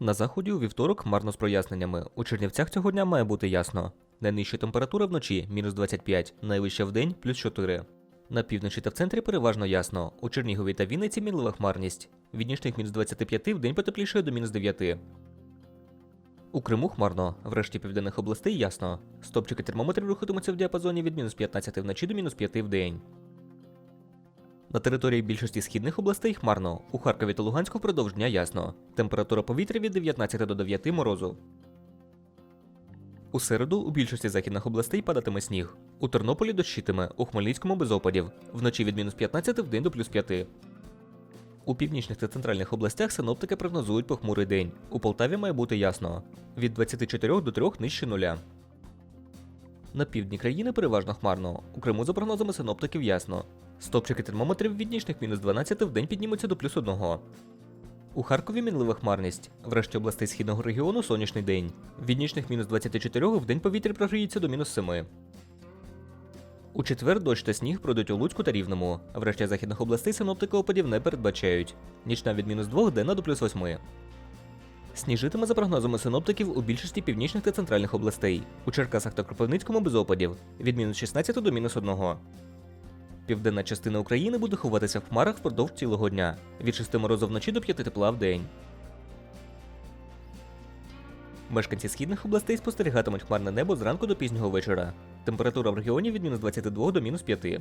На заході у вівторок хмарно з проясненнями. У Чернівцях цього дня має бути ясно. Найнижча температура вночі мінус 25, найвища вдень плюс 4. На півночі та в центрі переважно ясно. У Чернігові та Вінниці мінлива хмарність. Від нічних мінус 25 в день потеплішає до мінус 9. У Криму хмарно, в решті південних областей ясно. Стопчики термометрів рухатимуться в діапазоні від мінус 15 вночі до мінус 5 в день. На території більшості східних областей хмарно. У Харкові та Луганську впродовж дня ясно. Температура повітря від 19 до 9 морозу. У середу у більшості західних областей падатиме сніг. У Тернополі дощитиме, у Хмельницькому без опадів. Вночі від мінус 15 в день до плюс 5. У північних та центральних областях синоптики прогнозують похмурий день. У Полтаві має бути ясно. Від 24 до 3 нижче нуля. На півдні країни переважно хмарно. У Криму за прогнозами синоптиків ясно. Стопчики термометрів від нічних мінус 12 в день піднімуться до плюс 1. У Харкові мінлива хмарність. В решті областей східного регіону сонячний день. Від нічних мінус 24 в день повітря прогріється до мінус 7. У четвер дощ та сніг пройдуть у Луцьку та Рівному. В решті західних областей синоптики опадів не передбачають. Нічна від мінус 2 денна до плюс 8. Сніжитиме за прогнозами синоптиків у більшості північних та центральних областей. У Черкасах та Кропивницькому без опадів від мінус 16 до мінус 1. Південна частина України буде ховатися в хмарах впродовж цілого дня від 6 морозу вночі до 5 тепла в день. Мешканці східних областей спостерігатимуть хмарне небо зранку до пізнього вечора. Температура в регіоні від мінус 22 до мінус 5.